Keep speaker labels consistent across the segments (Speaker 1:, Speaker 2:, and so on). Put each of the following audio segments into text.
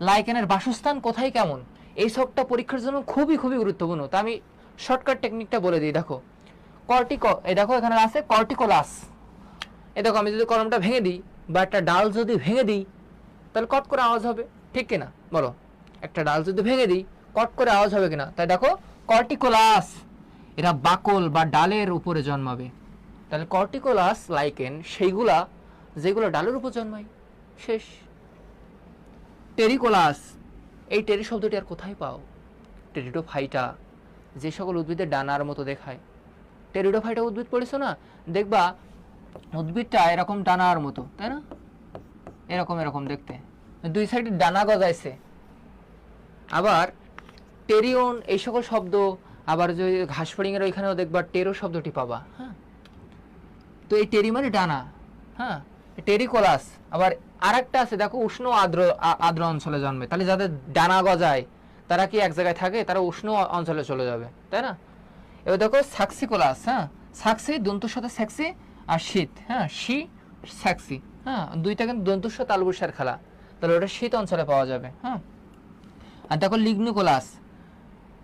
Speaker 1: লাইকেনের বাসস্থান কোথায় কেমন? এই সবটা পরীক্ষার জন্য খুবই খুবই গুরুত্বপূর্ণ। তা আমি শর্টকাট টেকনিকটা বলে দিই, দেখো। কর্টিকো এই দেখো, এখানে আছে কর্টিকোলাস এ দেখো, আমি যদি কলমটা ভেঙে দিই বা একটা ডাল যদি ভেঙে দিই, তাহলে কট করে আওয়াজ হবে, ঠিক কিনা? বলো। একটা ডাল যদি ভেঙে দিই, কট করে আওয়াজ হবে কিনা? তাই দেখো কর্টিকোলাস এরা বাকল বা ডালের উপরে জন্মাবে। তাহলে কর্টিকোলাস লাইকেন সেইগুলা যেগুলো ডালের উপর জন্মায়, শেষ। টেরিকোলাস। এই টেরি শব্দটি আর কোথায় পাও? টেরিডোফাইটা যে সকল উদ্ভিদের ডানার মতো দেখায়। টেরিডোফাইটা উদ্ভিদ পড়েছো না? দেখবা, উদ্ভিদটা এরকম ডানার মতো, তাই না? এরকম এরকম দেখতে। দুই সাইডে ডানা গজাইছে। আবার টেরিওন, এই সকল শব্দ, আবার যে ঘাসফড়িংয়ের ওইখানেও দেখবা টেরো শব্দটি পাবা হ্যাঁ? তো এই টেরি মানে ডানা হ্যাঁ? টেরিকোলাস। আবার আরেকটা আছে, দেখো উষ্ণ আর্দ্র, আ- আর্দ্র অঞ্চলে জন্মে। তাহলে যাদের ডানা গজায়, তারা কি এক জায়গায় থাকে? তারা উষ্ণ অঞ্চলে চলে যাবে, তাই না? এবার দেখো সাক্সিকোলাস হ্যাঁ? সাক্সি দন্তুর সাথে সেক্সি আর শীত হ্যাঁ? শি, স্যাক্সি হ্যাঁ? দুইটা কিন্তু দন্তুর সাথে তালবুসার খেলা। তাহলে ওটা শীত অঞ্চলে পাওয়া যাবে হ্যাঁ? আর দেখো লিগনিকোলাস।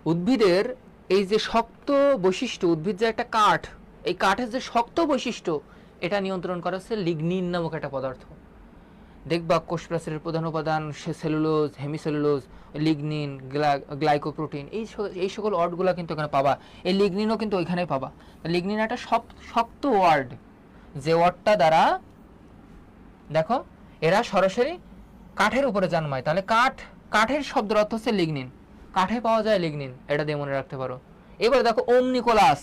Speaker 1: উদ্ভিদের এই যে শক্ত বৈশিষ্ট্য, উদ্ভিদ যে একটা কাঠ, এই কাঠের যে শক্ত বৈশিষ্ট্য এটা নিয়ন্ত্রণ করা হচ্ছে লিগনিন নামক একটা পদার্থ। দেখবা কোষপ্রাচীরের প্রধান উপাদান সেলুলোজ, হেমিসেলুলোজ, লিগনিন গ্লাইকোপ্রোটিন, এই এই সকল ওয়ার্ডগুলো কিন্তু এখানে পাবা। এই লিগনিনও কিন্তু ওইখানেই পাবা। লিগনিন একটা শক্ত ওয়ার্ড। যে ওয়ার্ডটা দ্বারা দেখো, এরা সরাসরি কাঠের উপরে জন্মায়। তাহলে কাঠ কাঠের শব্দের অর্থ হচ্ছে লিগনিন। কাঠে পাওয়া যায় লিগনিন, এটা দিয়ে মনে রাখতে পারো। এবার দেখো, ওমনিকোলাস।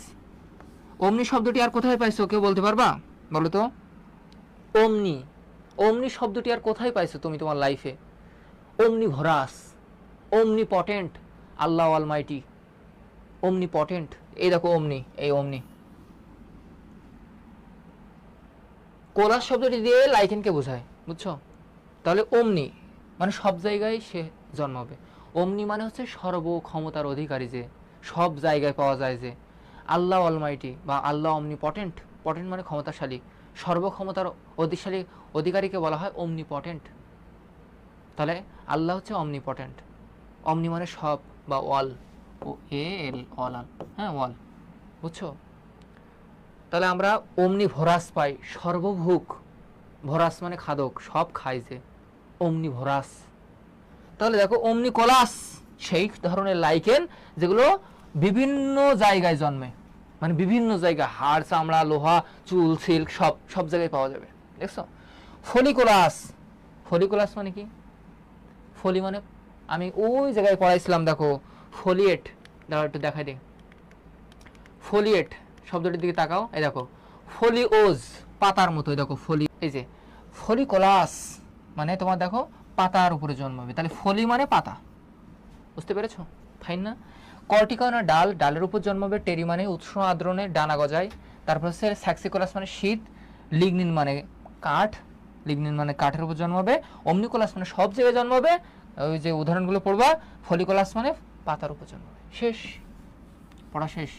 Speaker 1: ওমনি শব্দটি আর কোথায় পাইছো, কেউ বলতে পারবা? বলো তো। ওমনি অমনি শব্দটি আর কোথায় পাইছো তুমি তোমার লাইফে omnivorous omnipotent Allah almighty omnipotent এই দেখো অমনি, এই অমনি। কোলাস শব্দটি দিয়ে লাইকেনকে বোঝায়, বুঝছ? তাহলে অমনি মানে সব জায়গায় সে জন্মাবে। অমনি মানে হচ্ছে সর্ব ক্ষমতার অধিকারী যে, সব জায়গায় পাওয়া যায় যে, আল্লাহ অলমাইটি বা আল্লাহ অমনি পটেন্ট পটেন্ট মানে ক্ষমতাশালী, সর্বক্ষমতার অধিশালী অধিকারীকে বলা হয় অমনি পটেন্ট তাহলে আল্লাহ হচ্ছে অমনি পটেন্ট অমনি মানে সব বা ওয়াল ও এ এল ওয়াল হ্যাঁ ওয়াল বুঝছ? তাহলে আমরা অমনি ভরাস পাই সর্বভুক ভরাস মানে খাদক, সব খায় যে। অমনি ভরাস তাহলে দেখো অমনি কলাস সেই ধরনের লাইকেন যেগুলো বিভিন্ন জায়গায় জন্মে। মানে বিভিন্ন জায়গায় হাড়, চামড়া, লোহা, চুল, সিল্ক, সব সব জায়গায় পাওয়া যাবে। দেখছ? ফলিকোলাস। ফলিকোলাস মানে কি? ফলি মানে আমি ওই জায়গায় পড়াইছিলাম, দেখো, ফলিয়েট। দাঁড়াও, একটু দেখাই দিই। ফলিয়েট, শব্দটির দিকে তাকাও। এই দেখো, ফলিওজ, পাতার মতো দেখো, ফলি, এই যে, ফলিকোলাস মানে তোমার দেখো, পাতার উপরে জন্মাবে। তাহলে ফলি মানে পাতা। বুঝতে পেরেছ? ফাইন না? কর্টিকনা ডাল, ডালের উপর জন্মাবে টেরি মানে উৎস আদ্রণে ডানা গজায়। তারপর হচ্ছে স্যাক্সিকোলাস মানে শীত, লিগনিন মানে কাঠ, লিগনিন মানে কাঠের উপর জন্মাবে। অমনিকোলাস মানে সব জায়গায় জন্মাবে। ওই যে উদাহরণগুলো পড়বা, ফলিকোলাস মানে পাতার উপর জন্মাবে। শেষ, পড়া শেষ।